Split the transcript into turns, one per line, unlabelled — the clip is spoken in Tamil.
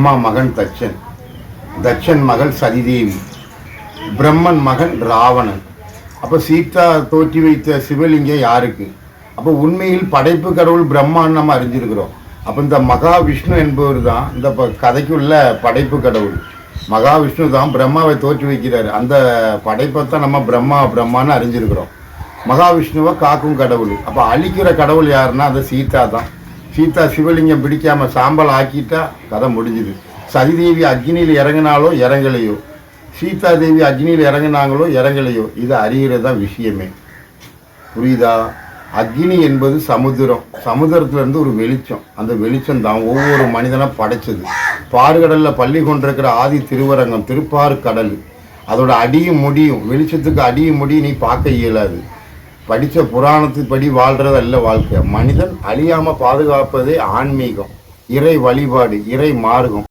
பிரம்மா மகன் தட்சன் தட்சன் மகள் சதிதேவி பிரம்மன் மகன் ராவணன். அப்போ சீதா தோற்றி வைத்த சிவலிங்கம் யாருக்கு? அப்போ உண்மையில் படைப்பு கடவுள் பிரம்மான்னு நம்ம அறிஞ்சிருக்கிறோம். அப்போ இந்த மகாவிஷ்ணு என்பவர் தான் இந்த ப- கதைக்குள்ள படைப்பு கடவுள். மகாவிஷ்ணு தான் பிரம்மாவை தோற்றி வைக்கிறார். அந்த படைப்பை தான் நம்ம பிரம்மா பிரம்மான்னு அறிஞ்சிருக்கிறோம். மகாவிஷ்ணுவை காக்கும் கடவுள். அப்போ அழிக்கிற கடவுள் யாருன்னா அந்த சீதா தான். சீதா சிவலிங்கம் பிடிக்காம சாம்பல் ஆக்கிட்டா கதை முடிஞ்சுது. சதிதேவி அக்னியில் இறங்கினாலோ இறங்கலையோ? சீதா தேவி அக்னியில் இறங்கினாங்களோ இறங்கலையோ? இது அறிகிறது தான் விஷயமே. புரியுதா? அக்னி என்பது சமுத்திரம் சமுதிரத்துலேருந்து ஒரு வெளிச்சம். அந்த வெளிச்சம் தான் ஒவ்வொரு மனிதனாக படைச்சது. பாறுகடலில் பள்ளி கொண்டிருக்கிற ஆதி திருவரங்கம் திருப்பாறு கடல் அதோட அடியும் முடியும். வெளிச்சத்துக்கு அடியும் முடியும் நீ பார்க்க இயலாது. படித்த புராணத்துப்படி வாழ்றது வாழ்க்கை. மனிதன் அழியாமல் பாதுகாப்பதே ஆன்மீகம். இறை வழிபாடு இறை மார்க்கம்.